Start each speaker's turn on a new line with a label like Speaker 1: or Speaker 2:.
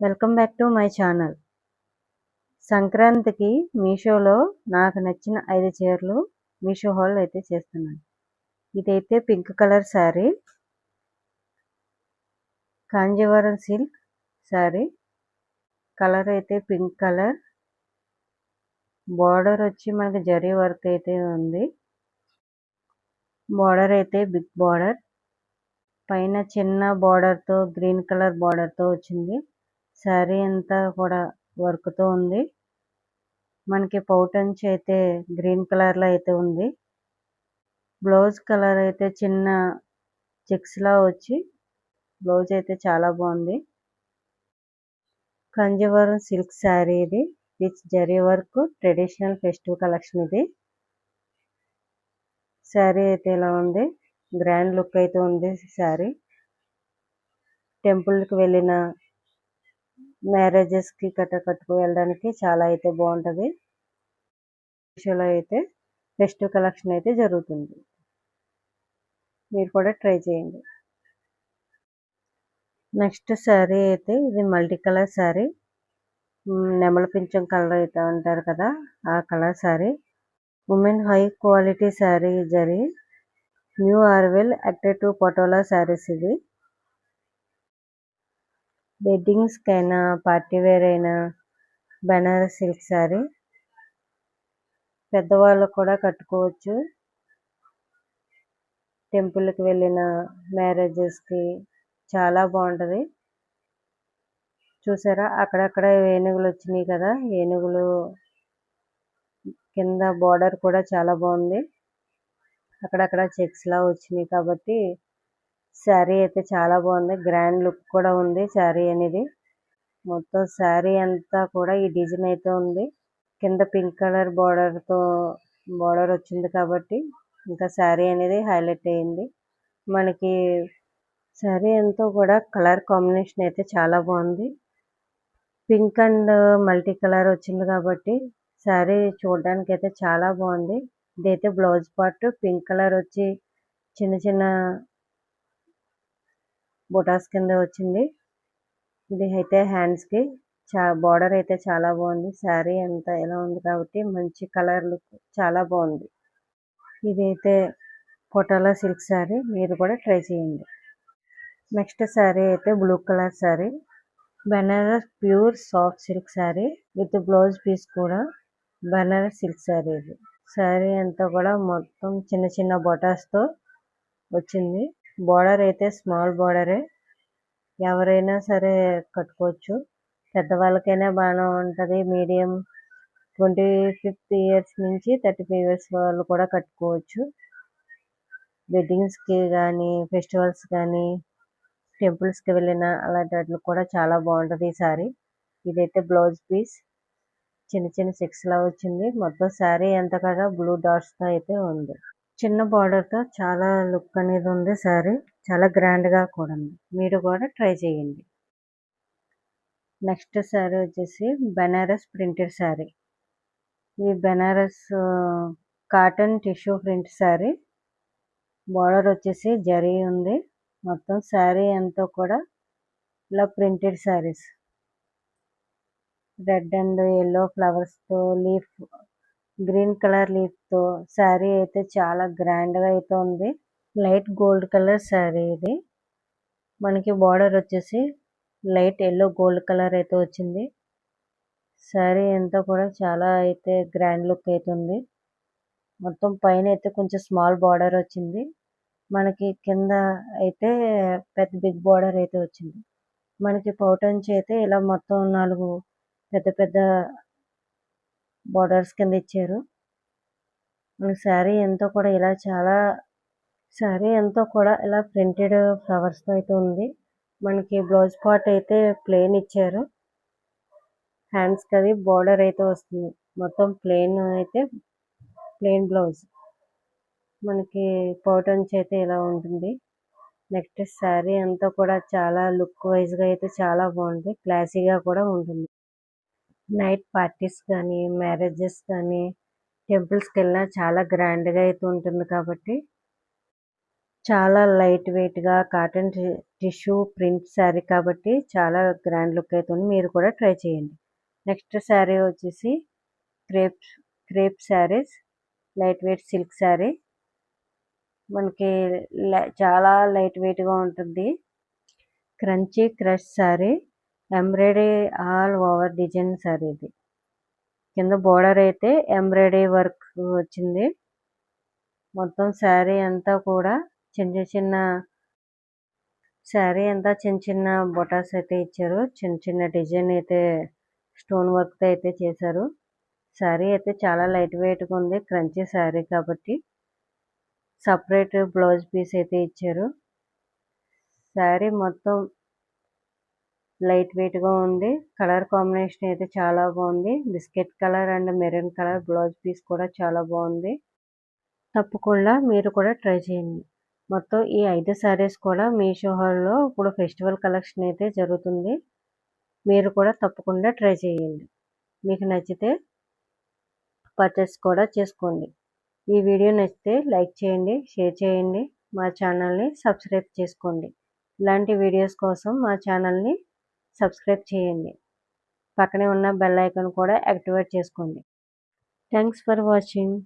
Speaker 1: Welcome back to my channel. సంక్రాంతికి మీషోలో నాకు నచ్చిన ఐదు చీరలు మీషో హాల్ అయితే చేస్తున్నాను. ఇదైతే pink colour saree Kanjeevaram silk saree. Colour అయితే పింక్ కలర్. బార్డర్ వచ్చి మనకి జరీ వర్క్ అయితే ఉంది. బార్డర్ అయితే బిగ్ బార్డర్. పైన చిన్న బార్డర్తో గ్రీన్ కలర్ బార్డర్తో వచ్చింది. శారీ అంతా కూడా వర్క్తో ఉంది. మనకి పౌటంచి అయితే గ్రీన్ కలర్లో అయితే ఉంది. బ్లౌజ్ కలర్ అయితే చిన్న చెక్స్లా వచ్చి బ్లౌజ్ అయితే చాలా బాగుంది. కంజీవరం సిల్క్ శారీ ఇది. With zari work traditional festive collection ఇది. శారీ అయితే ఇలా ఉంది. గ్రాండ్ లుక్ అయితే ఉంది శారీ. టెంపుల్కి వెళ్ళిన మ్యారేజెస్కి కట్ట కట్టుకు వెళ్ళడానికి చాలా అయితే బాగుంటుంది. మీషోలో అయితే బెస్ట్ కలెక్షన్ అయితే జరుగుతుంది. మీరు కూడా ట్రై చేయండి. నెక్స్ట్ శారీ అయితే ఇది మల్టీ కలర్ శారీ. నెమల పింఛం కలర్ అయితే అంటారు కదా ఆ colour saree. Women high quality saree zari. New arrival attractive patola sarees ఇది వెడ్డింగ్స్కి అయినా పార్టీ వేర్ అయినా బెనారస్ సిల్క్ శారీ పెద్దవాళ్ళు కూడా కట్టుకోవచ్చు. టెంపుల్కి వెళ్ళిన మ్యారేజెస్కి చాలా బాగుంటుంది. చూసారా? అక్కడక్కడ ఏనుగులు వచ్చినాయి కదా? ఏనుగులు కింద బార్డర్ కూడా చాలా బాగుంది. అక్కడక్కడ చెక్స్లా వచ్చినాయి కాబట్టి శారీ అయితే చాలా బాగుంది. గ్రాండ్ లుక్ కూడా ఉంది శారీ అనేది. మొత్తం శారీ అంతా కూడా ఈ డిజైన్ అయితే ఉంది. కింద పింక్ కలర్ బార్డర్తో బార్డర్ వచ్చింది కాబట్టి ఇంకా శారీ అనేది హైలైట్ అయింది. మనకి శారీ అంతా కూడా కలర్ కాంబినేషన్ అయితే చాలా బాగుంది. పింక్ అండ్ మల్టీ కలర్ వచ్చింది కాబట్టి శారీ చూడడానికి అయితే చాలా బాగుంది. ఇదైతే బ్లౌజ్ పార్ట్ పింక్ కలర్ వచ్చి చిన్న చిన్న బొటాస్ కింద వచ్చింది. ఇది అయితే హ్యాండ్స్కి చా బార్డర్ అయితే చాలా బాగుంది. శారీ అంతా ఎలా ఉంది కాబట్టి మంచి కలర్ లుక్ చాలా బాగుంది. ఇదైతే పొటాలా సిల్క్ శారీ. మీరు కూడా ట్రై చేయండి. నెక్స్ట్ శారీ అయితే blue colour saree. Banaras pure soft silk saree with blouse piece కూడా బెనారస్ సిల్క్ శారీ ఇది. శారీ అంతా కూడా మొత్తం చిన్న చిన్న బొటాస్తో వచ్చింది. బార్డర్ అయితే స్మాల్ బార్డరే. ఎవరైనా సరే కట్టుకోవచ్చు. పెద్దవాళ్ళకైనా బాగానే ఉంటుంది. మీడియం ట్వంటీ ఫిఫ్త్ ఇయర్స్ నుంచి థర్టీ ఫైవ్ ఇయర్స్ వాళ్ళు కూడా కట్టుకోవచ్చు. వెడ్డింగ్స్కి కానీ ఫెస్టివల్స్ కానీ టెంపుల్స్కి వెళ్ళిన అలాంటి వాటికి కూడా చాలా బాగుంటుంది ఈ శారీ ఇదైతే బ్లౌజ్ పీస్. చిన్న చిన్న సిక్స్లా వచ్చింది. మొత్తం శారీ ఎంత కదా బ్లూ డాట్స్తో అయితే ఉంది. చిన్న బార్డర్తో చాలా లుక్ అనేది ఉంది శారీ చాలా గ్రాండ్గా కూడా ఉంది. మీరు కూడా ట్రై చేయండి. నెక్స్ట్ శారీ వచ్చేసి బెనారస్ ప్రింటెడ్ శారీ ఈ Banaras cotton tissue print saree border వచ్చేసి జరీ ఉంది. మొత్తం శారీ అంతా కూడా ఇలా printed sarees red and yellow ఫ్లవర్స్తో leaf green colour లీఫ్తో శారీ అయితే చాలా గ్రాండ్గా అయితే ఉంది. లైట్ గోల్డ్ కలర్ శారీ ఇది. మనకి బార్డర్ వచ్చేసి లైట్ ఎల్లో గోల్డ్ కలర్ అయితే వచ్చింది. శారీ అంతా కూడా చాలా అయితే గ్రాండ్ లుక్ అయితే ఉంది. మొత్తం పైన అయితే కొంచెం స్మాల్ బార్డర్ వచ్చింది. మనకి కింద అయితే పెద్ద బిగ్ బార్డర్ అయితే వచ్చింది. మనకి పౌటంచి అయితే ఇలా మొత్తం నాలుగు పెద్ద పెద్ద బార్డర్స్ కింద ఇచ్చారు. మనకి శారీ ఎంతో కూడా ఇలా చాలా శారీ ఎంతో కూడా ఇలా ప్రింటెడ్ ఫ్లవర్స్తో అయితే ఉంది. మనకి బ్లౌజ్ పార్ట్ అయితే ప్లెయిన్ ఇచ్చారు. హ్యాండ్స్కి అది బార్డర్ అయితే వస్తుంది. మొత్తం ప్లెయిన్ అయితే ప్లెయిన్ బ్లౌజ్ మనకి పౌటన్స్ అయితే ఇలా ఉంటుంది. నెక్స్ట్ శారీ అంతా కూడా చాలా లుక్ వైజ్గా అయితే చాలా బాగుంది. క్లాసీగా కూడా ఉంటుంది. నైట్ పార్టీస్ కానీ మ్యారేజెస్ కానీ టెంపుల్స్కి వెళ్ళినా చాలా గ్రాండ్గా అయితే ఉంటుంది కాబట్టి చాలా లైట్ వెయిట్గా కాటన్ టిష్యూ ప్రింట్ శారీ కాబట్టి చాలా గ్రాండ్ లుక్ అవుతుంది మీరు కూడా ట్రై చేయండి. నెక్స్ట్ శారీ వచ్చేసి crepe crepe sarees light weight silk saree. మనకి చాలా లైట్ వెయిట్గా ఉంటుంది. Crunchy crush saree. Embroidery all over design saree ఇది. కింద బోర్డర్ అయితే ఎంబ్రాయిడరీ వర్క్ వచ్చింది. మొత్తం శారీ అంతా కూడా చిన్న చిన్న శారీ అంతా చిన్న చిన్న బొటాస్ అయితే ఇచ్చారు. చిన్న చిన్న డిజైన్ అయితే స్టోన్ వర్క్తో అయితే చేశారు. శారీ అయితే చాలా లైట్ వెయిట్గా ఉంది క్రంచీ శారీ కాబట్టి. సపరేట్ బ్లౌజ్ పీస్ అయితే ఇచ్చారు. శారీ మొత్తం లైట్ వెయిట్గా ఉంది. కలర్ కాంబినేషన్ అయితే చాలా బాగుంది. Biscuit colour and maroon colour blouse piece కూడా చాలా బాగుంది. తప్పకుండా మీరు కూడా ట్రై చేయండి. మొత్తం ఈ ఐదు శారీస్ కూడా మీషో హాల్లో ఇప్పుడు ఫెస్టివల్ కలెక్షన్ అయితే జరుగుతుంది. మీరు కూడా తప్పకుండా ట్రై చేయండి. మీకు నచ్చితే పర్చేస్ కూడా చేసుకోండి. ఈ వీడియో నచ్చితే లైక్ చేయండి షేర్ చేయండి. మా ఛానల్ని సబ్స్క్రైబ్ చేసుకోండి. ఇలాంటి వీడియోస్ కోసం మా ఛానల్ని సబ్స్క్రైబ్ చేయండి. పక్కనే ఉన్న బెల్ ఐకాన్ కూడా యాక్టివేట్ చేసుకోండి. Thanks for watching.